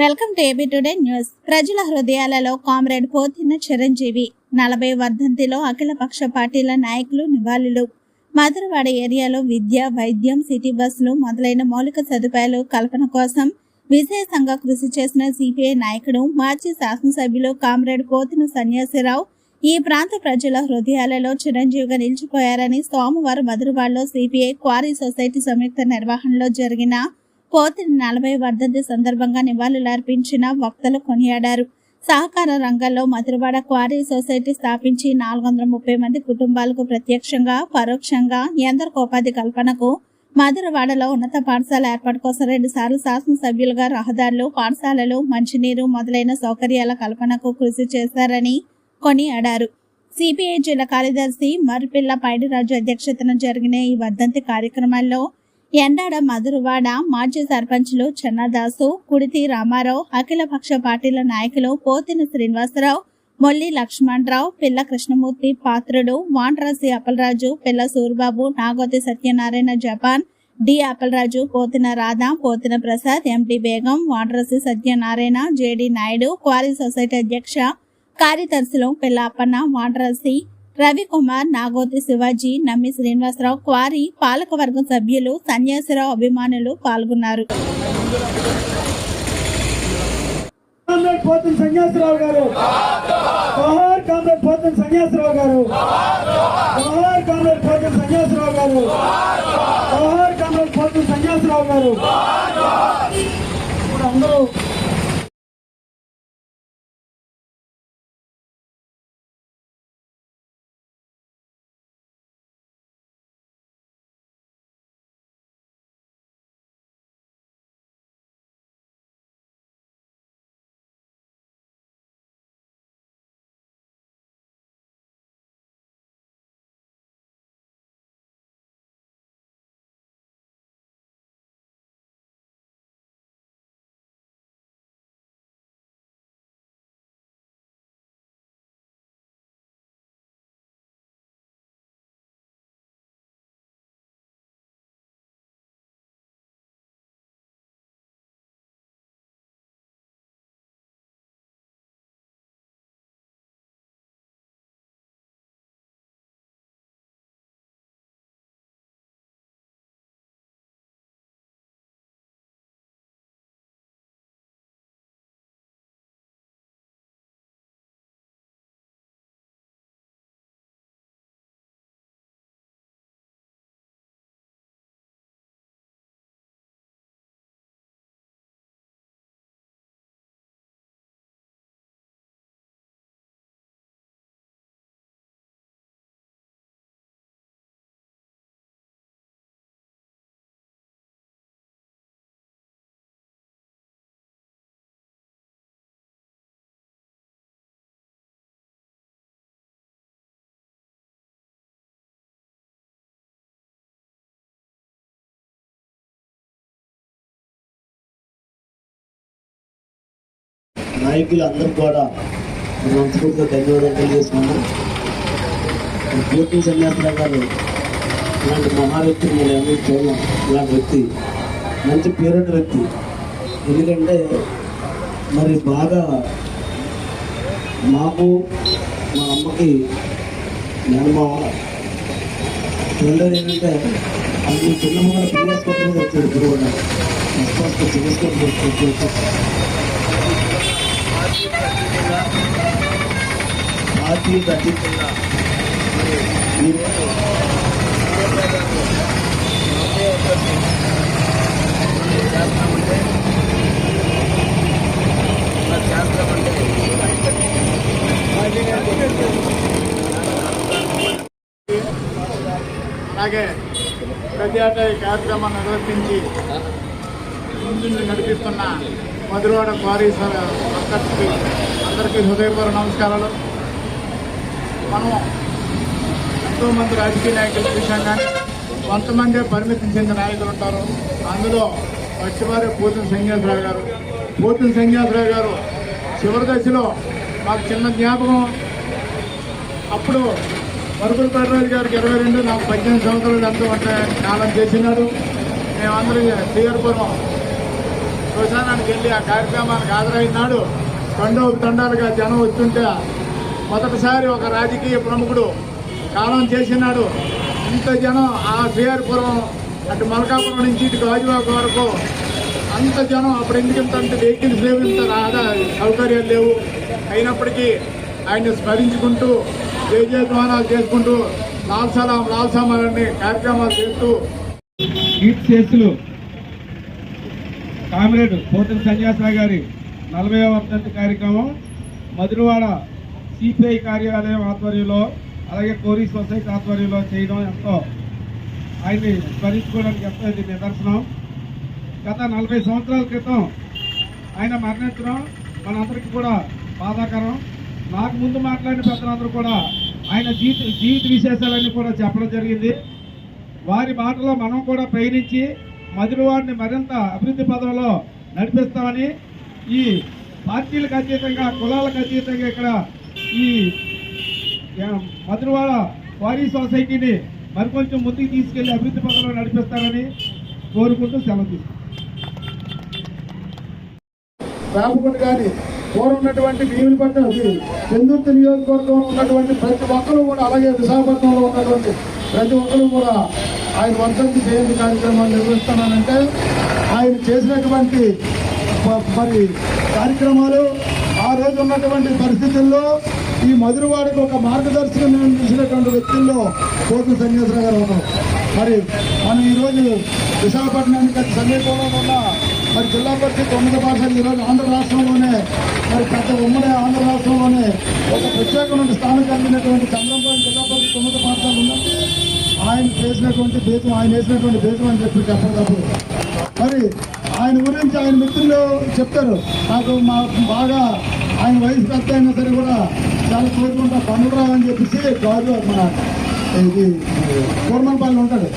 Welcome to AB today news. ప్రజల హృదయాలలో comrade Pothina Chiranjeevi నలభై వర్ధంతిలో అఖిలపక్ష పార్టీల నాయకులు నివాళులు. మధురవాడ ఏరియాలో విద్య వైద్యం సిటీ బస్సులు మొదలైన మౌలిక సదుపాయాలు కల్పన కోసం విశేషంగా కృషి చేసిన సిపిఐ నాయకుడు మాజీ శాసనసభ్యులు కామ్రేడ్ పోతిన సన్యాసిరావు ఈ ప్రాంత ప్రజల హృదయాలలో చిరంజీవిగా నిలిచిపోయారని సోమవారం మధురవాడలో సిపిఐ క్వారీ సొసైటీ సంయుక్త నిర్వహణలో జరిగిన కోతిని నలభై వర్ధంతి సందర్భంగా నివాళులర్పించిన వక్తలు కొనియాడారు. సహకార రంగంలో మధురవాడ క్వారీ సొసైటీ స్థాపించి నాలుగు వందల ముప్పై మంది కుటుంబాలకు ప్రత్యక్షంగా పరోక్షంగా ఎందరికో ఉపాధి కల్పనకు మధురవాడలో ఉన్నత పాఠశాల ఏర్పాటు కోసం రెండు సార్లు శాసనసభ్యులుగా రహదారులు పాఠశాలలు మంచినీరు మొదలైన సౌకర్యాల కల్పనకు కృషి చేశారని కొనియాడారు. సిపిఐ జిల్లా కార్యదర్శి మర్పిల్ల పైడిరాజు అధ్యక్షతన జరిగిన ఈ వర్ధంతి కార్యక్రమాల్లో ఎండాడ మధురవాడ మాజీ సర్పంచ్లు చెన్నదాసు కుడితి రామారావు అఖిలపక్ష పార్టీల నాయకులు పోతిన శ్రీనివాసరావు మొల్లి లక్ష్మణరావు పిల్ల కృష్ణమూర్తి పాత్రుడు Vandrasi Appalaraju Pilla Surbabu Nagothi Satyanarayana Japan D Appalaraju Potina Radha Potina Prasad MT Begum Vandrasi Satyanarayana JD Naidu quarry society అధ్యక్ష కార్యదర్శులు పిల్ల అప్పన్న వాండ్రసి రవికుమార్ నాగోతి శివాజీ నమ్మి శ్రీనివాసరావు క్వారీ పాలకవర్గం సభ్యులు సన్యాసిరావు అభిమానులు పాల్గొన్నారు. సన్యాసరావు గారు. సన్యాసరావు గారు. సన్యాసరావు గారు. సన్యాసరావు గారు. అందరూ నాయకులు అందరూ కూడా మనస్ఫూర్తిగా ధన్యవాదాలు తెలియజేసుకున్నాం పూర్తి సన్యాసరావు గారు ఇలాంటి మహావ్యక్తిని నేను ఎవరు చూడడం ఇలాంటి వ్యక్తి మంచి పేరున్న వ్యక్తి. ఎందుకంటే మరి బాగా మాకు మా అమ్మకి నేను మా రెండోది ఏంటంటే అది చిన్నమ్మ పిల్లలు వచ్చాడు గురువు ఫస్ట్ ఫస్ట్ పార్టీ అతీతంగా మరి ఈరోజు చేస్తామంటే అలాగే ప్రతి కార్యక్రమాన్ని నిర్వర్తించి ముందుండి నడిపిస్తున్న మధురవాడ క్వారీ సార్ అందరికీ హృదయపూర్వ నమస్కారాలు. మనం ఎంతోమంది రాజకీయ నాయకులు చూసాం కానీ కొంతమందే పరిమితం చెందిన నాయకులు ఉంటారు. అందులో వచ్చివారే పోతుల సంగేశ్వరరావు గారు. పోతుల సంగేశ్వరరావు గారు చివరి దశలో మాకు చిన్న జ్ఞాపకం. అప్పుడు మరుగుల పట్టరాజు గారికి ఇరవై రెండు నాకు పద్దెనిమిది సంవత్సరాలు ఎంతో ఉంటాయని కాలం చేసినాడు. మేమందరం శ్రీహరిపురం శ్మశానానికి వెళ్ళి ఆ కార్యక్రమానికి హాజరైనాడు. తండోపు తండాలుగా జనం వస్తుంటే మొదటిసారి ఒక రాజకీయ ప్రముఖుడు కాలం చేసినాడు. ఇంత జనం ఆ శ్రీహరిపురం అటు మలకాపురం నుంచి ఇటు గాజువాక వరకు అంత జనం అప్పుడు ఎందుకు ఇంత అంటే వెహికల్స్ లేవు ఇంత రాదా? సౌకర్యాలు లేవు. అయినప్పటికీ ఆయన్ని స్మరించుకుంటూ జయ చేసుకుంటూ లాల్సలాం సలాం కార్యక్రమాలు చేస్తూ కీర్తి చేస్తులు కామ్రేడ్ పోతన సన్యాసరావు గారి నలభై వర్ధంతి కార్యక్రమం మధురవాడ సిపిఐ కార్యాలయం ఆధ్వర్యంలో అలాగే కోరి సొసైటీ ఆధ్వర్యంలో చేయడం ఎంతో ఆయన్ని స్మరించుకోవడానికి ఎంతో ఇది నిదర్శనం. గత నలభై సంవత్సరాల క్రితం ఆయన మరణించడం మనందరికీ కూడా బాధాకరం. నాకు ముందు మాట్లాడిన పెద్దలందరూ కూడా ఆయన జీవిత జీవిత విశేషాలన్నీ కూడా చెప్పడం జరిగింది. వారి మాటలో మనం కూడా పయనించి మధురవాడిని మరింత అభివృద్ధి పదంలో నడిపిస్తామని ఈ పార్టీలకు అతీతంగా కులాలకు అతీతంగా ఇక్కడ ఈ మధురవాడ క్వారీ సొసైటీని మరికొంచెం ముందుకు తీసుకెళ్ళి అభివృద్ధి పదంలో నడిపిస్తారని కోరుకుంటూ సెలవు తీసుకుంటాం రామగుండ గారి పూర్వం ఉన్నటువంటి భీములపట్నం చందుర్తి నియోజకవర్గంలో ఉన్నటువంటి ప్రతి ఒక్కరూ కూడా అలాగే విశాఖపట్నంలో ఉన్నటువంటి ప్రతి ఒక్కరు కూడా ఆయన వర్ధంతి జయంతి కార్యక్రమాలు నిర్వహిస్తున్నానంటే ఆయన చేసినటువంటి మరి కార్యక్రమాలు ఆ రోజు ఉన్నటువంటి పరిస్థితుల్లో ఈ మధురవాడికి ఒక మార్గదర్శకం నిలిచినటువంటి వ్యక్తుల్లో కోతు సన్యాసరావు గారు ఉన్నారు. మరి మనం ఈరోజు విశాఖపట్నానికి అతి సమీపంలో ఉన్న మరి జిల్లా పరిషత్ ఉన్నత పాఠశాల ఈరోజు ఆంధ్ర రాష్ట్రంలోనే మరి పెద్ద ఉమ్మడి ఆంధ్ర రాష్ట్రంలోనే ఒక ప్రత్యేకమైన స్థానం కలిగినటువంటి చంద్రంపాడు జిల్లా పరిషత్ ఉన్నత పాఠశాల ఉందంటే ఆయన చేసినటువంటి దేశం ఆయన వేసినటువంటి దేశం అని చెప్పి చెప్పేటప్పుడు మరి ఆయన గురించి ఆయన మిత్రులు చెప్తారు. నాకు మా బాగా ఆయన వయసు పెద్ద అయినా సరే కూడా చాలా కోరుకుంటా పనులు అని చెప్పేసి గాజు మన ఇది కూర్మన్పల్లి ఉంటాడు.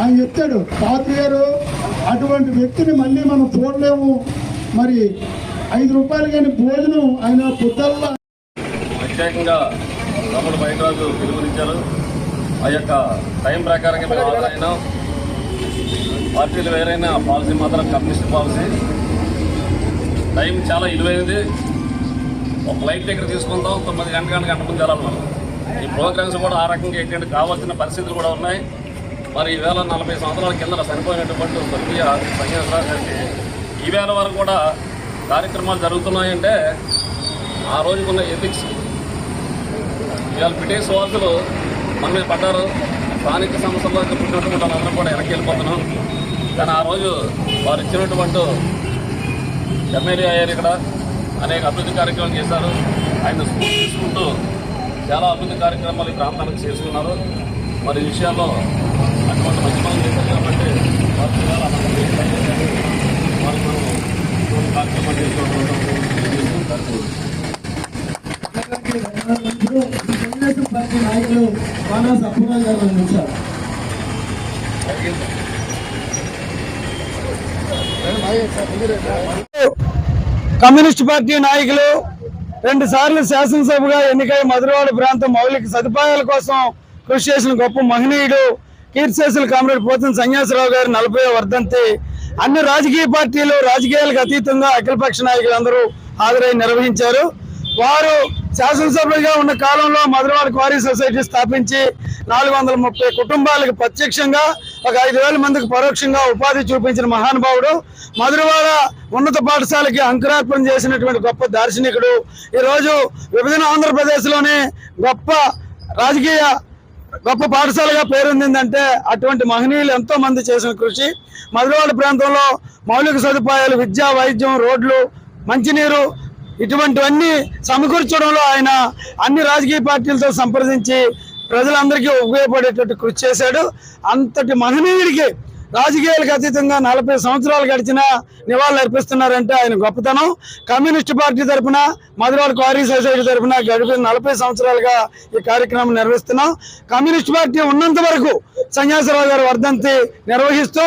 ఆయన చెప్తాడు పాత్రి గారు అటువంటి వ్యక్తిని మళ్ళీ మనం చూడలేము. మరి ఐదు రూపాయలు కానీ భోజనం ఆయన పుట్టల్లో ప్రత్యేకంగా తమ్ముడు బయటరాజు పిలుపునిచ్చారు. ఆ యొక్క టైం ప్రకారంగా మేము హాజరైనాం పార్టీలు వేరైనా పాలసీ మాత్రం కమ్యూనిస్ట్ పాలసీ. టైం చాలా ఇలువైనది. ఒక లైట్ దగ్గర తీసుకుందాం తొమ్మిది గంటల గంట గంట ముందు వెళ్ళాలి మనం ఈ ప్రోగ్రామ్స్ కూడా ఆ రకంగా ఏంటంటే కావాల్సిన పరిస్థితులు కూడా ఉన్నాయి. మరి ఈవేళ నలభై సంవత్సరాల కింద చనిపోయినటువంటి స్వర్గీయ సన్యాసరావు గారికి ఈవేళ వరకు కూడా కార్యక్రమాలు జరుగుతున్నాయంటే ఆ రోజుకున్న ఎథిక్స్. ఇవాళ బ్రిటిష్ వాసులు మన మీద పడ్డారు. స్థానిక సంస్థల్లో పుట్టినటువంటి వాళ్ళందరం కూడా వెనక్కి వెళ్ళిపోతున్నాం. కానీ ఆ రోజు వారు ఇచ్చినటువంటి ఎమ్మెల్యే అయ్యారు ఇక్కడ. అనేక అభివృద్ధి కార్యక్రమాలు చేశారు. ఆయన స్కూల్ తీసుకుంటూ చాలా అభివృద్ధి కార్యక్రమాలు ఈ ప్రాంతానికి చేసుకున్నారు. మరి ఈ విషయాల్లో అటువంటి మంచి పనులు చేశారు కాబట్టి వారు చాలా వారికి మనం కార్యక్రమాలు చేసుకోవడం పార్టీ నాయకులు గారు అందించారు కమ్యూనిస్ట్ పార్టీ నాయకులు రెండు సార్లు శాసనసభగా ఎన్నికై మధురవాడ ప్రాంతం మౌలిక సదుపాయాల కోసం కృషి చేసిన గొప్ప మహనీయుడు కీర్తిశేషులు కామ్రేడ్ పోతున్న సన్యాసరావు గారి నలభై వర్ధంతి. అన్ని రాజకీయ పార్టీలు రాజకీయాలకు అతీతంగా అఖిలపక్ష నాయకులందరూ హాజరై నిర్వహించారు. వారు శాసనసభ్యుడిగా ఉన్న కాలంలో మధురవాడ క్వారీ సొసైటీ స్థాపించి నాలుగు వందల ముప్పై కుటుంబాలకు ప్రత్యక్షంగా ఒక ఐదు వేల మందికి పరోక్షంగా ఉపాధి చూపించిన మహానుభావుడు మధురవాడ ఉన్నత పాఠశాలకి అంకురార్పణ చేసినటువంటి గొప్ప దార్శనికుడు. ఈరోజు విభజన ఆంధ్రప్రదేశ్లోనే గొప్ప రాజకీయ గొప్ప పాఠశాలగా పేరొందిందంటే అటువంటి మహనీయులు ఎంతో మంది చేసిన కృషి. మధురవాడ ప్రాంతంలో మౌలిక సదుపాయాలు విద్య వైద్యం రోడ్లు మంచినీరు ఇటువంటివన్నీ సమకూర్చడంలో ఆయన అన్ని రాజకీయ పార్టీలతో సంప్రదించి ప్రజలందరికీ ఉపయోగపడేటట్టు కృషి చేశాడు. అంతటి మహనీయుడికి రాజకీయాలకు అతీతంగా నలభై సంవత్సరాలు గడిచినా నివాళులు అర్పిస్తున్నారంటే ఆయన గొప్పతనం. కమ్యూనిస్ట్ పార్టీ తరఫున మధురాల క్వారీ సొసైటీ తరఫున గడిపిన నలభై సంవత్సరాలుగా ఈ కార్యక్రమం నిర్వహిస్తున్నాం. కమ్యూనిస్ట్ పార్టీ ఉన్నంత వరకు సన్యాసరావు గారి వర్ధంతి నిర్వహిస్తూ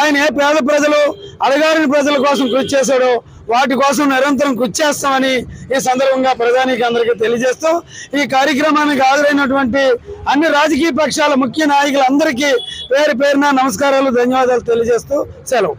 ఆయన ఏ పేద ప్రజలు అడగారిన ప్రజల కోసం కృషి చేశాడో వాటి కోసం నిరంతరం కృషి చేస్తామని ఈ సందర్భంగా ప్రధానికి అందరికీ తెలియజేస్తూ ఈ కార్యక్రమానికి హాజరైనటువంటి అన్ని రాజకీయ పక్షాల ముఖ్య నాయకులందరికీ పేరు పేరున నమస్కారాలు ధన్యవాదాలు తెలియజేస్తూ సెలవు.